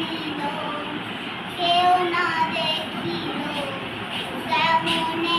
দেখিল কেউ না দেখিল তেমনে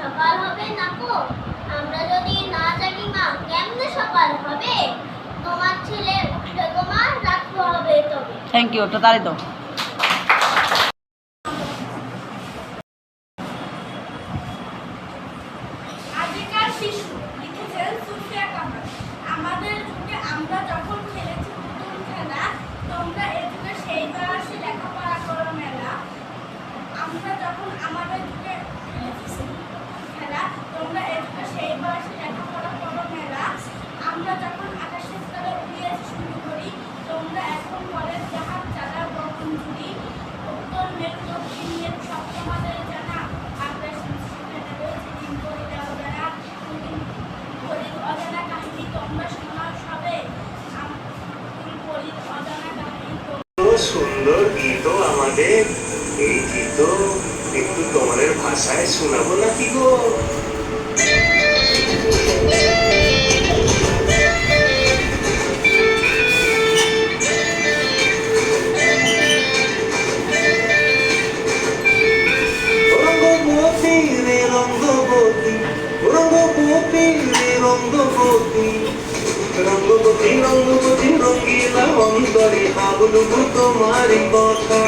সকাল হবে নাকো আমরা যদি না জাগি মা, কেমনে সকাল হবে? তোমার ছেলে, তোমার রাখতে হবে তবে। থ্যাংক ইউ তো তাহলে তো সুন্দর গীত আমাদের। এই গীত একটু তোমাদের ভাষায় শোনাবো নাকি গো? রঙ্গবতী রে রঙ্গবতী রঙ্গবতী অন্তরে হাবলুবু তোমারি কথা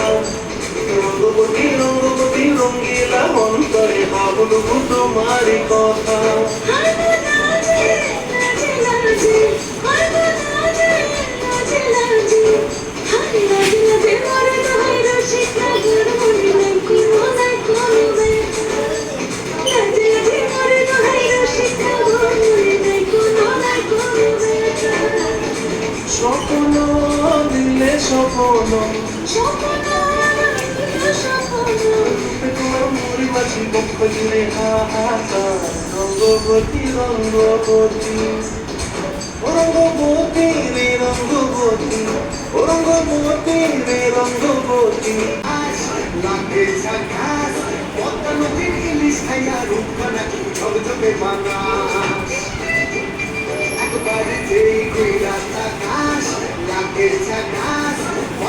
রঙ্গবতী রঙ্গবতী রঙ্গিলা অন্তরে হাবলুবু তোমারি কথা। স্বপ্ন তোমার মুড়ি মাঝি বক্ষ জুড়ে হাহাকার রঙ্গবতী রঙ্গবতী রঙ্গবতী রে রঙ্গবতী রঙ্গবতী রে রঙ্গবতী লাগে ঝাকাস পদ্মা নদীর ইলিশ খাইয়া লাগে খাইয়া রূপখানাকে ঝকঝকে মন একবারে যেই কইরা থাকাস নাকে ঝাকাস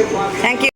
খাইয়া রূপখানা